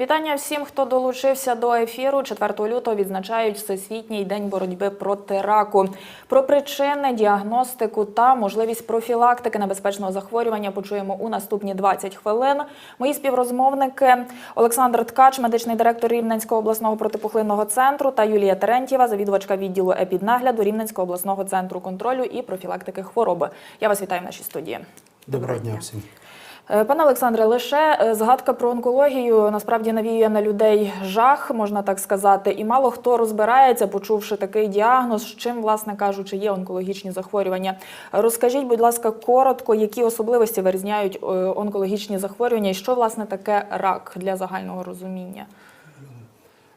Вітання всім, хто долучився до ефіру. 4 лютого відзначають Всесвітній день боротьби проти раку. Про причини, діагностику та можливість профілактики небезпечного захворювання почуємо у наступні 20 хвилин. Мої співрозмовники Олександр Ткач, медичний директор Рівненського обласного протипухлинного центру, та Юлія Терентьєва, завідувачка відділу епіднагляду Рівненського обласного центру контролю і профілактики хвороби. Я вас вітаю в нашій студії. Доброго дня всім. Е, Пане Олександре, лише е, згадка про онкологію насправді навіює на людей жах, можна так сказати, і мало хто розбирається, почувши такий діагноз, з чим, власне кажучи, є онкологічні захворювання. Розкажіть, будь ласка, коротко, які особливості вирізняють е, онкологічні захворювання, і що власне таке рак для загального розуміння?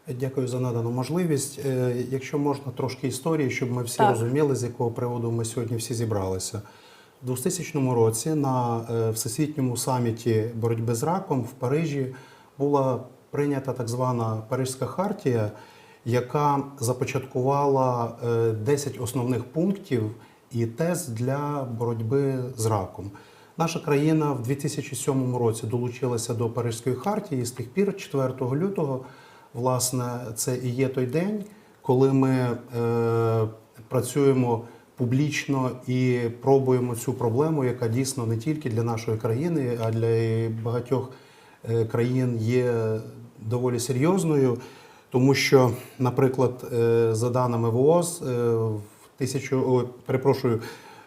Дякую за надану можливість. Якщо можна трошки історії, щоб ми всі Так. розуміли, з якого приводу ми сьогодні всі зібралися. У 2000 році на е, всесвітньому саміті боротьби з раком в Парижі була прийнята так звана Парижська хартія, яка започаткувала е, 10 основних пунктів і тез для боротьби з раком. Наша країна в 2007 році долучилася до Паризької хартії, і з тих пір, 4 лютого, власне, це і є той день, коли ми е, працюємо публічно і пробуємо цю проблему, яка дійсно не тільки для нашої країни, а для багатьох е, країн є доволі серйозною. Тому що, наприклад, е, за даними ВООЗ, е, в тисячу, перепрошую,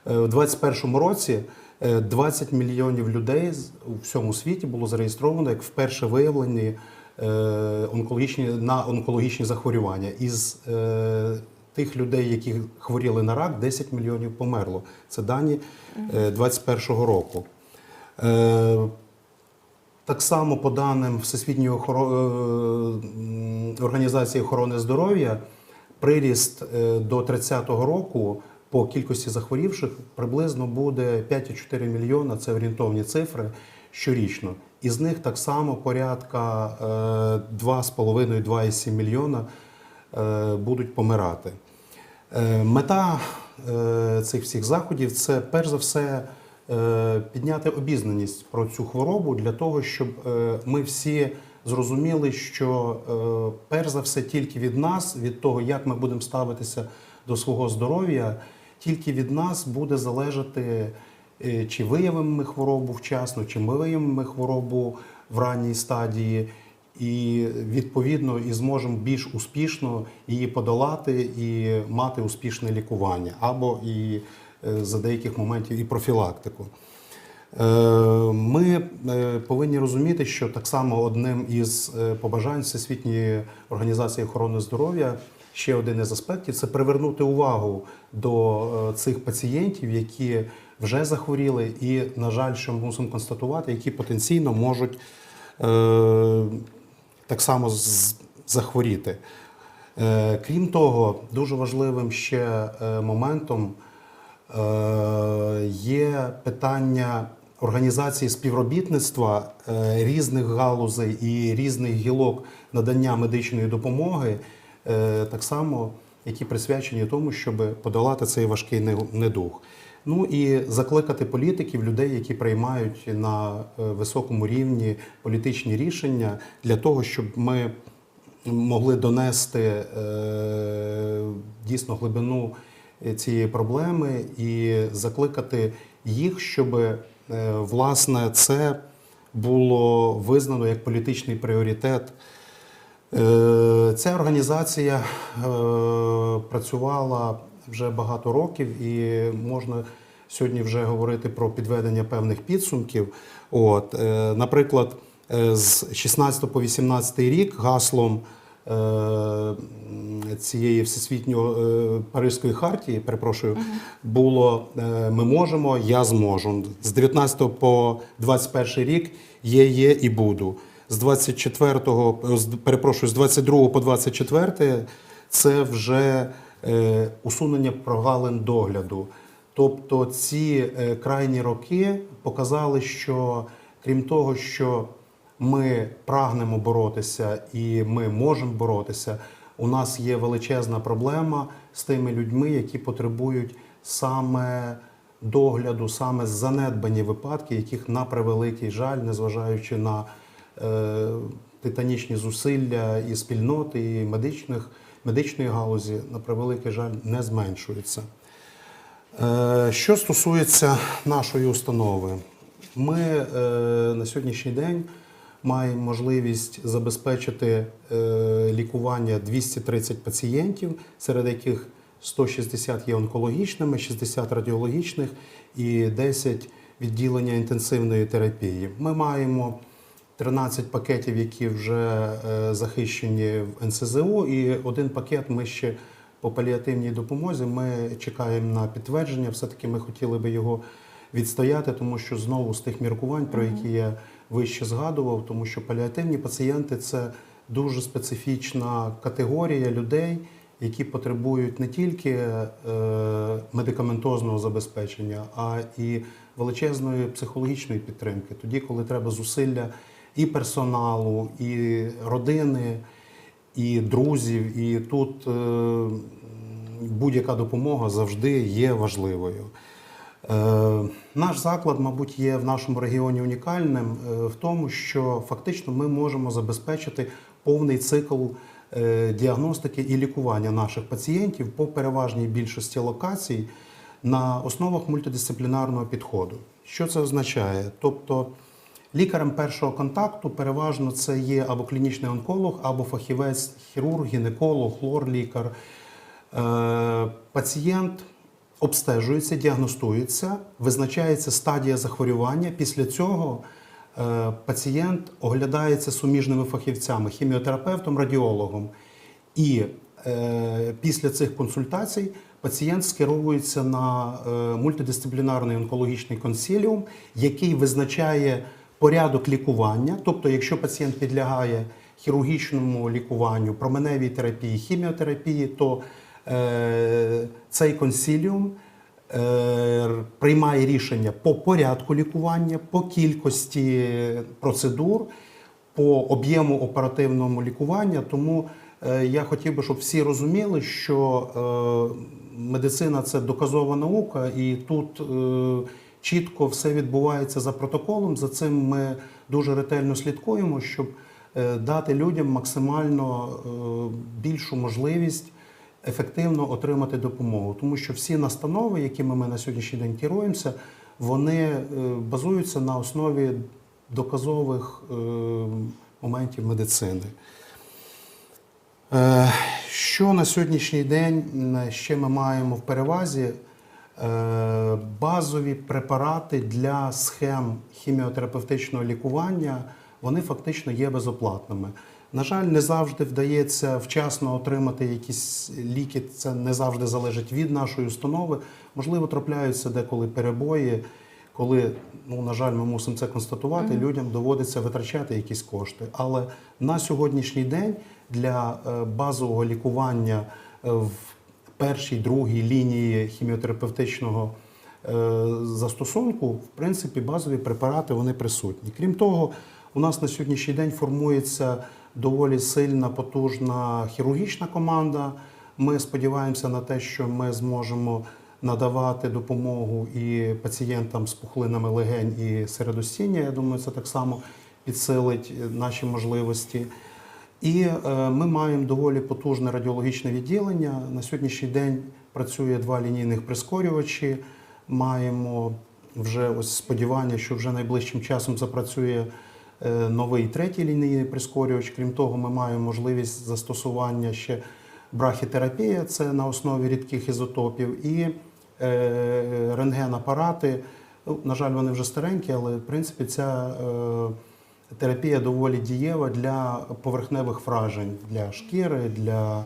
в 21 році е, 20 мільйонів людей у всьому світі було зареєстровано як вперше виявлені онкологічні на онкологічні захворювання. Із тих людей, які хворіли на рак, 10 мільйонів померло. Це дані е, 21 року. Е, так само, по даним Всесвітньої е, організації охорони здоров'я, приріст е, до 30-го року по кількості захворівших приблизно буде 5,4 мільйона. Це орієнтовні цифри щорічно. Із них так само порядка е, 2,5-2,7 мільйона е, будуть помирати. Е, Мета е, цих всіх заходів це перш за все е, підняти обізнаність про цю хворобу для того, щоб е, ми всі зрозуміли, що е, перш за все тільки від нас, від того, як ми будемо ставитися до свого здоров'я, тільки від нас буде залежати, е, чи виявимо ми хворобу вчасно, чи ми виявимо ми хворобу в ранній стадії і відповідно і зможемо більш успішно її подолати і мати успішне лікування, або і е, за деяких моментів і профілактику. Е, Ми е, повинні розуміти, що так само одним із побажань Всесвітньої організації охорони здоров'я ще один із аспектів це привернути увагу до цих пацієнтів, які вже захворіли, і, на жаль, що ми мусимо констатувати, які потенційно можуть так само захворіти. Е, Крім того, дуже важливим ще е, моментом е, є питання організації співробітництва різних галузей і різних гілок надання медичної допомоги, так само, які присвячені тому, щоб подолати цей важкий не- недуг. Ну і закликати політиків, людей, які приймають на е, високому рівні політичні рішення, для того, щоб ми могли донести е, дійсно глибину е, цієї проблеми і закликати їх, щоб власне це було визнано як політичний пріоритет. Ця організація працювала вже багато років, і можна сьогодні вже говорити про підведення певних підсумків. От, е, наприклад, е, з 16 по 18 рік гаслом е, цієї всесвітньої е, Паризької хартії, перепрошую, було е, Ми можемо, я зможу. З 19 по 21 рік є, є і буду. З 24, з- перепрошую, з 22 по 24 це вже усунення прогалин догляду. Тобто ці е, крайні роки показали, що крім того, що ми прагнемо боротися і ми можемо боротися, у нас є величезна проблема з тими людьми, які потребують саме догляду, саме занедбані випадки, яких на превеликий жаль, незважаючи на е, титанічні зусилля і спільноти, і медичних, медичної галузі, на превеликий жаль, не зменшуються. Е, Що стосується нашої установи, ми е, на сьогоднішній день маємо можливість забезпечити е, лікування 230 пацієнтів, серед яких 160 є онкологічними, 60 радіологічних і 10 відділення інтенсивної терапії. Ми маємо 13 пакетів, які вже е, захищені в НСЗУ, і один пакет ми ще по паліативній допомозі. Ми чекаємо на підтвердження. Все-таки ми хотіли би його відстояти, тому що знову з тих міркувань, про які я вище згадував, тому що паліативні пацієнти це дуже специфічна категорія людей, які потребують не тільки е, медикаментозного забезпечення, а і величезної психологічної підтримки. Тоді, коли треба зусилля і персоналу, і родини, і друзів, і тут е, будь-яка допомога завжди є важливою. Е, Наш заклад, мабуть, є в нашому регіоні унікальним е, в тому, що фактично ми можемо забезпечити повний цикл діагностики і лікування наших пацієнтів по переважній більшості локацій на основах мультидисциплінарного підходу. Що це означає? Тобто лікарем першого контакту переважно це є або клінічний онколог, або фахівець, хірург, гінеколог, лор-лікар. Е, Пацієнт обстежується, діагностується, визначається стадія захворювання. Після цього е, пацієнт оглядається суміжними фахівцями, хіміотерапевтом, радіологом. І е, після цих консультацій пацієнт скеровується на мультидисциплінарний онкологічний консиліум, який визначає порядок лікування. Тобто, якщо пацієнт підлягає хірургічному лікуванню, променевій терапії, хіміотерапії, то е, цей консиліум е, приймає рішення по порядку лікування, по кількості процедур, по об'єму оперативного лікування. Тому е, я хотів би, щоб всі розуміли, що е, медицина це доказова наука, і тут е, чітко все відбувається за протоколом. За цим ми дуже ретельно слідкуємо, щоб е, дати людям максимально е, більшу можливість ефективно отримати допомогу. Тому що всі настанови, якими ми на сьогоднішній день керуємося, вони е, базуються на основі доказових моментів медицини. Що на сьогоднішній день ще ми маємо в перевазі? Е, Базові препарати для схем хіміотерапевтичного лікування вони фактично є безоплатними. На жаль, не завжди вдається вчасно отримати якісь ліки. Це не завжди залежить від нашої установи. Можливо, трапляються деколи перебої, коли, ну на жаль, ми мусимо це констатувати. Людям доводиться витрачати якісь кошти. Але на сьогоднішній день для е, базового лікування е, в першій, другій лінії хіміотерапевтичного е, застосунку, в принципі, базові препарати вони присутні. Крім того, у нас на сьогоднішній день формується доволі сильна, потужна хірургічна команда. Ми сподіваємося на те, що ми зможемо надавати допомогу і пацієнтам з пухлинами легень і середостіння. Я думаю, це так само підсилить наші можливості. І е, ми маємо доволі потужне радіологічне відділення. На сьогоднішній день працює два лінійних прискорювачі. Маємо вже ось сподівання, що вже найближчим часом запрацює е, новий третій лінійний прискорювач. Крім того, ми маємо можливість застосування ще брахітерапія, це на основі рідких ізотопів, і е, рентген-апарати. Ну, на жаль, вони вже старенькі, але в принципі ця терапія доволі дієва для поверхневих вражень, для шкіри, для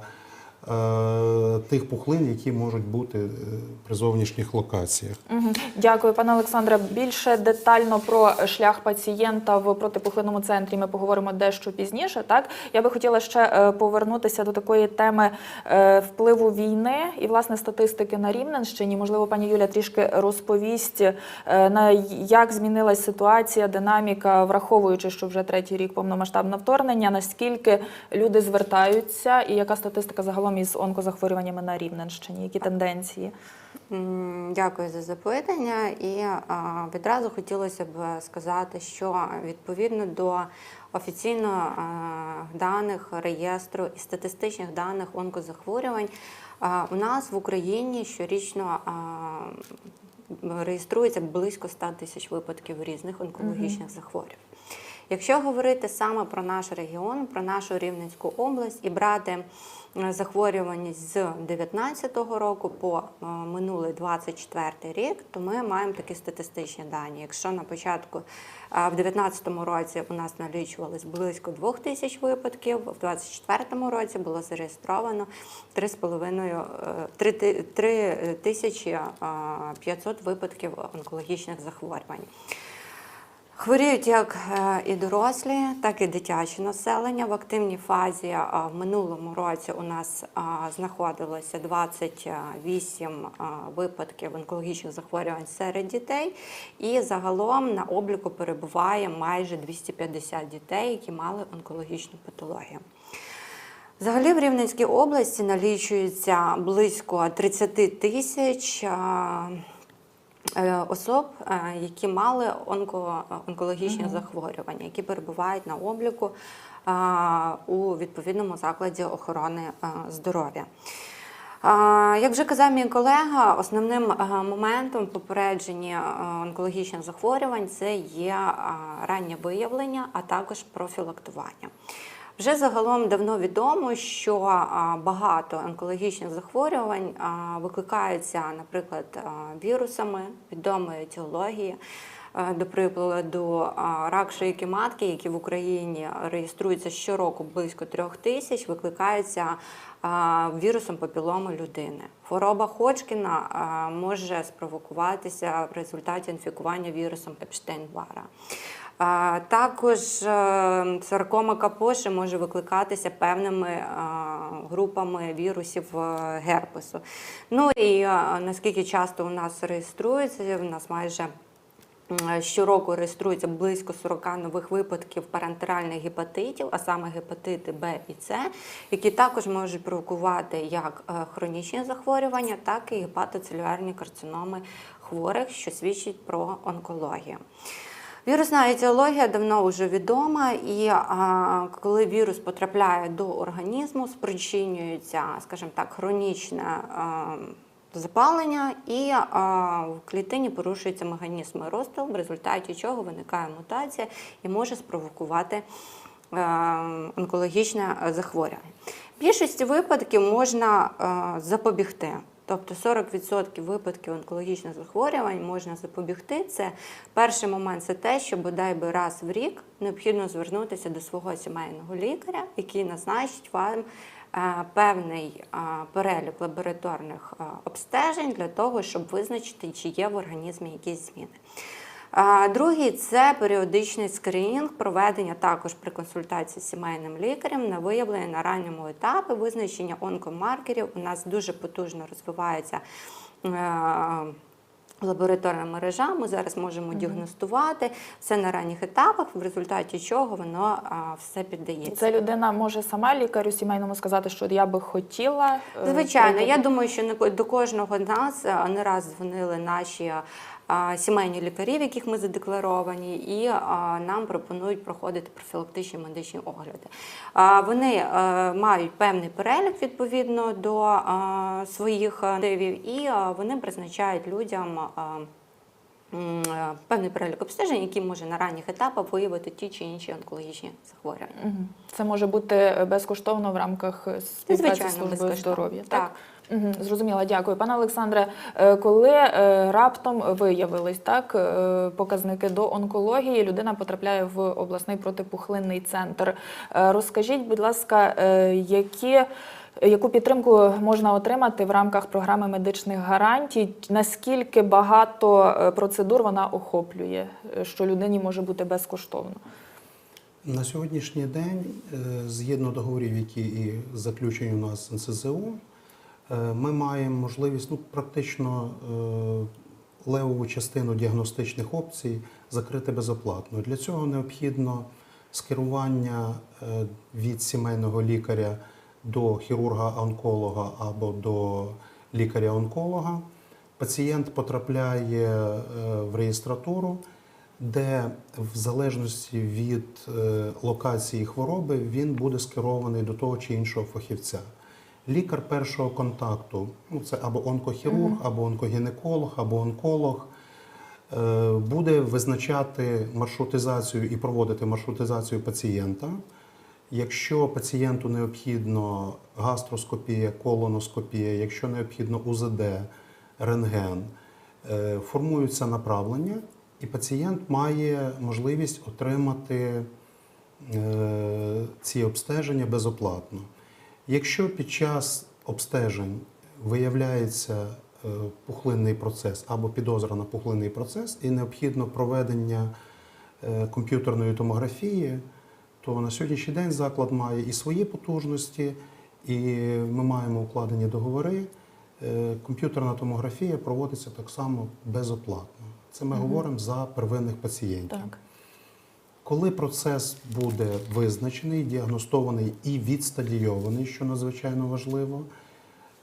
тих пухлин, які можуть бути е, при зовнішніх локаціях. Дякую, пане Олександре. Більше детально про шлях пацієнта в протипухлинному центрі ми поговоримо дещо пізніше. Так я би хотіла ще е, повернутися до такої теми е, впливу війни і власне статистики на Рівненщині. Можливо, пані Юля трішки розповість е, на як змінилась ситуація, динаміка, враховуючи, що вже третій рік повномасштабне вторгнення. Наскільки люди звертаються, і яка статистика загалом із онкозахворюваннями на Рівненщині? Які тенденції? Дякую за запитання. І а, відразу хотілося б сказати, що відповідно до офіційно а, даних реєстру і статистичних даних онкозахворювань, а, у нас в Україні щорічно а, реєструється близько 100 тисяч випадків різних онкологічних захворювань. Якщо говорити саме про наш регіон, про нашу Рівненську область і брати захворюваність з 2019 року по е, минулий 24 рік, то ми маємо такі статистичні дані. Якщо на початку е, в 2019 році у нас налічувалось близько 2 тисяч випадків, в 2024 році було зареєстровано 3,5 е, 3 ти- 3 тисячі е, 500 випадків онкологічних захворювань. Хворіють як е, і дорослі, так і дитяче населення. В активній фазі е, в минулому році у нас е, знаходилося 28 е, випадків онкологічних захворювань серед дітей, і загалом на обліку перебуває майже 250 дітей, які мали онкологічну патологію. Взагалі в Рівненській області налічується близько 30 тисяч особ, е, які мали онко, онкологічні захворювання, які перебувають на обліку е, у відповідному закладі охорони е, здоров'я. А, Як вже казав мій колега, основним е, моментом попередження е, онкологічних захворювань це є е, раннє виявлення, а також профілактування. Вже загалом давно відомо, що багато онкологічних захворювань викликаються, наприклад, вірусами відомої етіології. До прикладу, рак шийки матки, які в Україні реєструються щороку близько трьох тисяч, викликаються вірусом папіломи людини. Хвороба Ходжкіна може спровокуватися в результаті інфікування вірусом Епштейн-Бара. Також е, саркома капоші може викликатися певними е, групами вірусів е, герпесу. Ну і е, наскільки часто у нас реєструється, у нас майже щороку реєструється близько 40 нових випадків парентеральних гепатитів, а саме гепатити Б і С, які також можуть провокувати як е, хронічні захворювання, так і гепатоцелюлярні карциноми хворих, що свідчить про онкологію. Вірусна етіологія давно вже відома, і коли вірус потрапляє до організму, спричинюється, скажімо так, хронічне запалення, і в клітині порушується механізм росту, в результаті чого виникає мутація і може спровокувати е, онкологічне захворювання. В більшості випадків можна е, запобігти. Тобто 40% випадків онкологічних захворювань можна запобігти. Це перший момент це те, що бодай би раз в рік необхідно звернутися до свого сімейного лікаря, який назначить вам е, певний е, перелік лабораторних е, обстежень для того, щоб визначити, чи є в організмі якісь зміни. Другий це періодичний скринінг, проведення також при консультації з сімейним лікарем на виявлення на ранньому етапі визначення онкомаркерів. У нас дуже потужно розвивається. Е, Лабораторна мережа, ми зараз можемо діагностувати все на ранніх етапах, в результаті чого воно а, все піддається. Це людина може сама лікарю сімейному сказати, що я би хотіла. е, Звичайно, прийти я думаю, що не до кожного з нас е, не раз дзвонили наші сімейні лікарі, в яких ми задекларовані, і нам пропонують проходити профілактичні медичні огляди. Вони е, мають певний перелік відповідно до своїх дивів, і вони призначають людям. Е, Певний перелік обстежень, який може на ранніх етапах виявити ті чи інші онкологічні захворювання. Це може бути безкоштовно в рамках співпраці служби здоров'я. Так. Мгм, Зрозуміла, дякую. Пане Олександре, е, коли е, раптом виявились так показники до онкології, людина потрапляє в обласний протипухлинний центр. Розкажіть, будь ласка, які. Яку підтримку можна отримати в рамках програми медичних гарантій? Наскільки багато е, процедур вона охоплює, е, що людині може бути безкоштовно? На сьогоднішній день, е, згідно договорів, які і заключені у нас НСЗУ, ми маємо можливість ну, практично левову частину діагностичних опцій закрити безоплатно. Для цього необхідно скерування від сімейного лікаря до хірурга-онколога або до лікаря-онколога. пацієнт потрапляє е, в реєстратуру, де в залежності від е, локації хвороби він буде скерований до того чи іншого фахівця. Лікар першого контакту ну це або онкохірург, або онкогінеколог, або онколог. е, Буде визначати маршрутизацію і проводити маршрутизацію пацієнта. Якщо пацієнту необхідно гастроскопія, колоноскопія, якщо необхідно УЗД, рентген, е, формуються направлення, і пацієнт має можливість отримати е, ці обстеження безоплатно. Якщо під час обстежень виявляється е, пухлинний процес або підозра на пухлинний процес і необхідно проведення комп'ютерної томографії, то на сьогоднішній день заклад має і свої потужності, і ми маємо укладені договори. Е, Комп'ютерна томографія проводиться так само безоплатно. Це ми говоримо за первинних пацієнтів. Так. Коли процес буде визначений, діагностований і відстадійований, що надзвичайно важливо,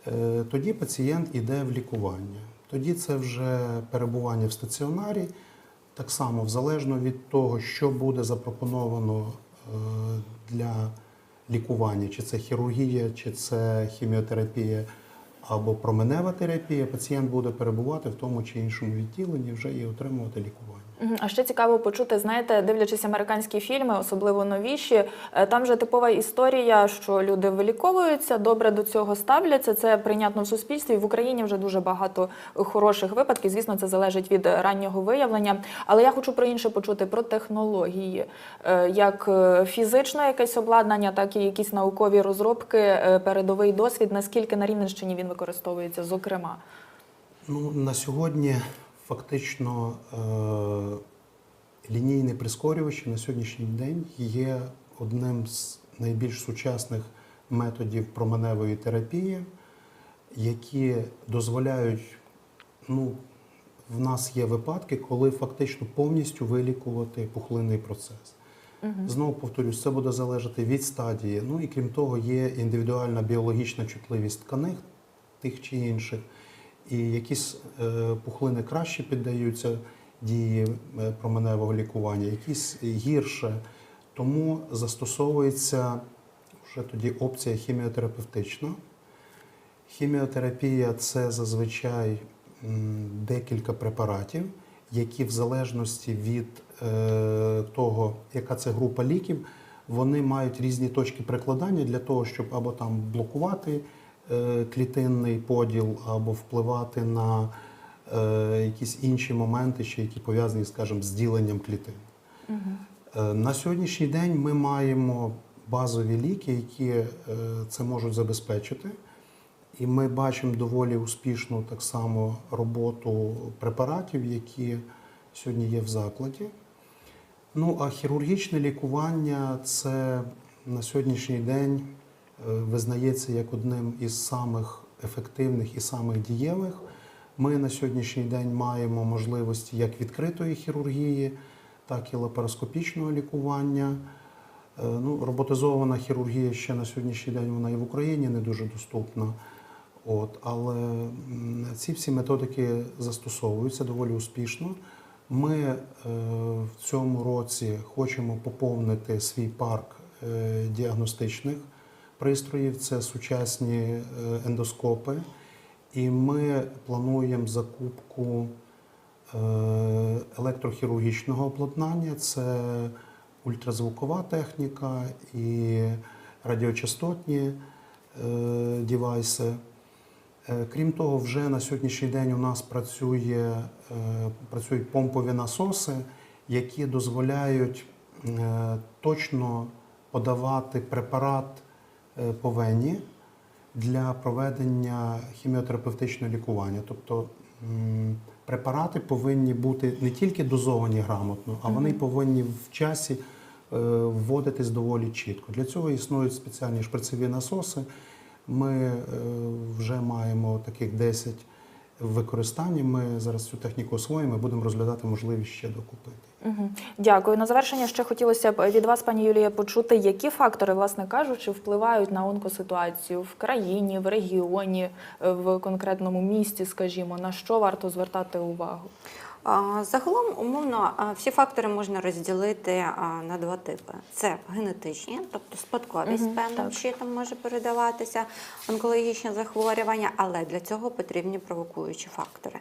е, тоді пацієнт йде в лікування. Тоді це вже перебування в стаціонарі, так само залежно від того, що буде запропоновано для лікування, чи це хірургія, чи це хіміотерапія або променева терапія, пацієнт буде перебувати в тому чи іншому відділенні вже і отримувати лікування. А ще цікаво почути, знаєте, дивлячись американські фільми, особливо новіші, е, там же типова історія, що люди виліковуються, добре до цього ставляться. Це прийнятно в суспільстві. В Україні вже дуже багато хороших випадків. Звісно, це залежить від раннього виявлення. Але я хочу про інше почути про технології, Е, як е, фізичне якесь обладнання, так і якісь наукові розробки, передовий досвід. Наскільки на Рівненщині він використовується, зокрема. Ну, на сьогодні фактично е- лінійне прискорювач на сьогоднішній день є одним з найбільш сучасних методів променевої терапії, які дозволяють, ну, в нас є випадки, коли фактично повністю вилікувати пухлинний процес. Знову повторюсь, це буде залежати від стадії. Ну і крім того, є індивідуальна біологічна чутливість тканин тих чи інших. І якісь е, пухлини краще піддаються дії е, променевого лікування, якісь гірше. Тому застосовується вже тоді опція хіміотерапевтична. Хіміотерапія це зазвичай декілька препаратів, які в залежності від е, того, яка це група ліків, вони мають різні точки прикладання для того, щоб або там блокувати клітинний поділ, або впливати на е, якісь інші моменти, ще які пов'язані, скажімо, з діленням клітин. Е, На сьогоднішній день ми маємо базові ліки, які е, це можуть забезпечити. І ми бачимо доволі успішну так само роботу препаратів, які сьогодні є в закладі. Ну, а хірургічне лікування це на сьогоднішній день е, визнається як одним із самих ефективних і самих дієвих. Ми на сьогоднішній день маємо можливості як відкритої хірургії, так і лапароскопічного лікування. Е, Ну, роботизована хірургія ще на сьогоднішній день вона і в Україні не дуже доступна. От, але ці всі методики застосовуються доволі успішно. Ми е, в цьому році хочемо поповнити свій парк е, діагностичних пристроїв. Це сучасні е, ендоскопи. І ми плануємо закупку е, електрохірургічного обладнання. Це ультразвукова техніка і радіочастотні е, девайси. Е, Крім того, вже на сьогоднішній день у нас працює, працюють помпові насоси, які дозволяють точно подавати препарат по вені для проведення хіміотерапевтичного лікування. Тобто препарати повинні бути не тільки дозовані грамотно, а вони повинні в часі е, вводитись доволі чітко. Для цього існують спеціальні шприцеві насоси. Ми е, вже маємо таких 10 в використанні. Ми зараз цю техніку освоїмо будемо розглядати можливість ще докупити. Угу. Дякую. На завершення ще хотілося б від вас, пані Юлія, почути, які фактори, власне кажучи, впливають на онкоситуацію в країні, в регіоні, в конкретному місті, скажімо, на що варто звертати увагу? Загалом, умовно, всі фактори можна розділити на два типи: це генетичні, тобто спадковість Мгм, певним чином може передаватися онкологічні захворювання, але для цього потрібні провокуючі фактори.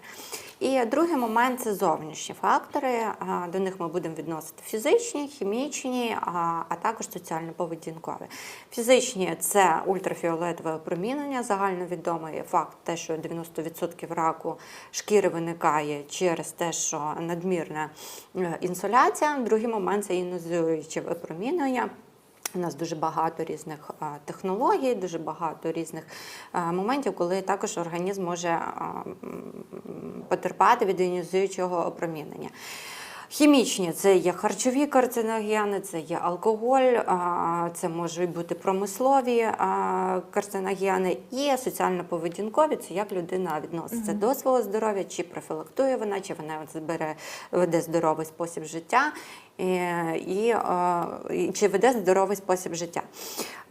І другий момент це зовнішні фактори. До них ми будемо відносити фізичні, хімічні, а, а також соціально-поведінкові. Фізичні це ультрафіолетове опромінення, загальновідомий факт, те, що 90% раку шкіри виникає через те, що надмірна е, інсоляція. Другий момент це інозуюче випромінення. У нас дуже багато різних технологій, дуже багато різних моментів, коли також організм може потерпати від іонізуючого опромінення. Хімічні. Це є харчові карциногени, це є алкоголь, це можуть бути промислові карциногени. І соціально-поведінкові це як людина відноситься до свого здоров'я, чи профілактує вона, чи вона збере, веде здоровий спосіб життя. Е, і чи веде здоровий спосіб життя.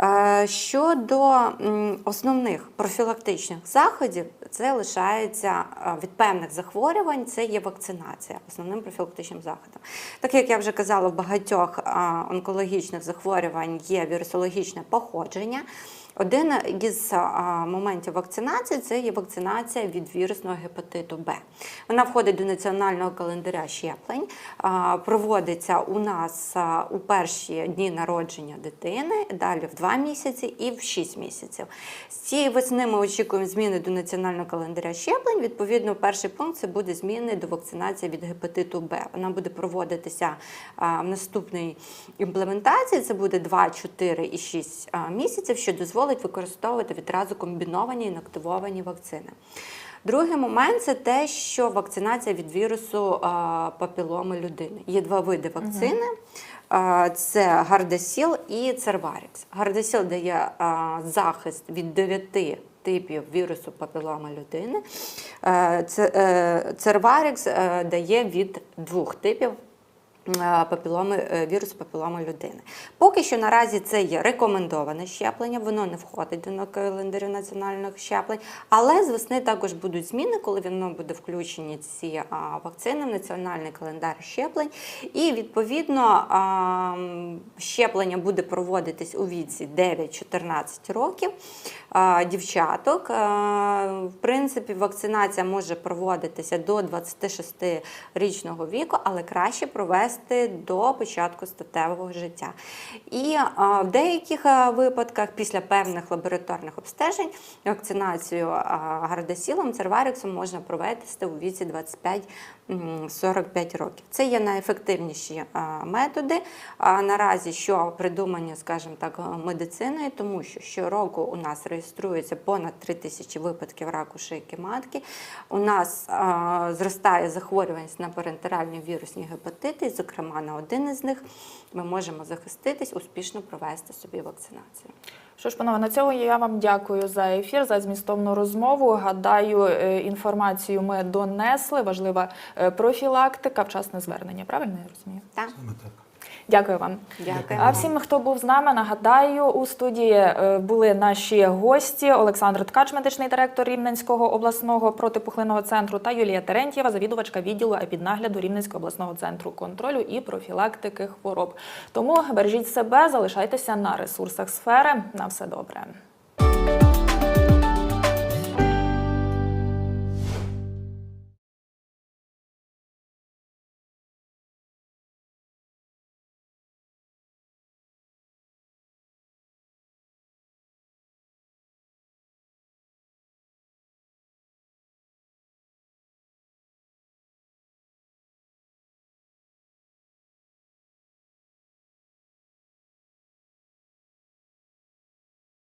Е, Щодо основних профілактичних заходів, це лишається е, від певних захворювань, це є вакцинація основним профілактичним заходом. Так як я вже казала, в багатьох онкологічних захворювань є вірусологічне походження. Один із моментів вакцинації це є вакцинація від вірусного гепатиту Б. Вона входить до національного календаря щеплень, проводиться у нас у перші дні народження дитини, далі в 2 місяці і в 6 місяців. З цієї весни ми очікуємо зміни до національного календаря щеплень. Відповідно, перший пункт це буде зміни до вакцинації від гепатиту Б. Вона буде проводитися в наступній імплементації. Це буде 2, 4 і 6 місяців, що дозволить використовувати відразу комбіновані і інактивовані вакцини. Другий момент це те, що вакцинація від вірусу папіломи людини. Є два види вакцини. Це Гардасіл і Церварікс. Гардасіл дає захист від 9 типів вірусу папіломи людини. Е, це- е, Церварікс е, дає від двох типів папіломи, е, вірусу папіломи людини. Поки що наразі це є рекомендоване щеплення, воно не входить до календарю національних щеплень, але з весни також будуть зміни, коли воно буде включені ці вакцини в національний календар щеплень. І відповідно щеплення буде проводитись у віці 9-14 років. Дівчаток, в принципі, вакцинація може проводитися до 26-річного віку, але краще провести до початку статевого життя. І а, в деяких а, випадках, після певних лабораторних обстежень, вакцинацію а, гардасілом, церваріксом можна провести у віці 25-45 років. Це є найефективніші методи. Наразі, що придумані, скажімо так, медициною, тому що щороку у нас реєструється понад 3 тисячі випадків раку шийки матки. У нас зростає захворюваність на парентеральні вірусні гепатити, зокрема, на один із них ми можемо захиститись, успішно провести собі вакцинацію. Що ж, панове, на цьому я вам дякую за ефір, за змістовну розмову. Гадаю, е, інформацію ми донесли. Важлива е, профілактика, вчасне звернення. Правильно я розумію? Так? Саме так. Дякую вам. Дякую. А всім, хто був з нами, нагадаю, у студії е, були наші гості Олександр Ткач, медичний директор Рівненського обласного протипухлинного центру, та Юлія Терентьєва, завідувачка відділу епіднагляду Рівненського обласного центру контролю і профілактики хвороб. Тому бережіть себе, залишайтеся на ресурсах сфери. На все добре.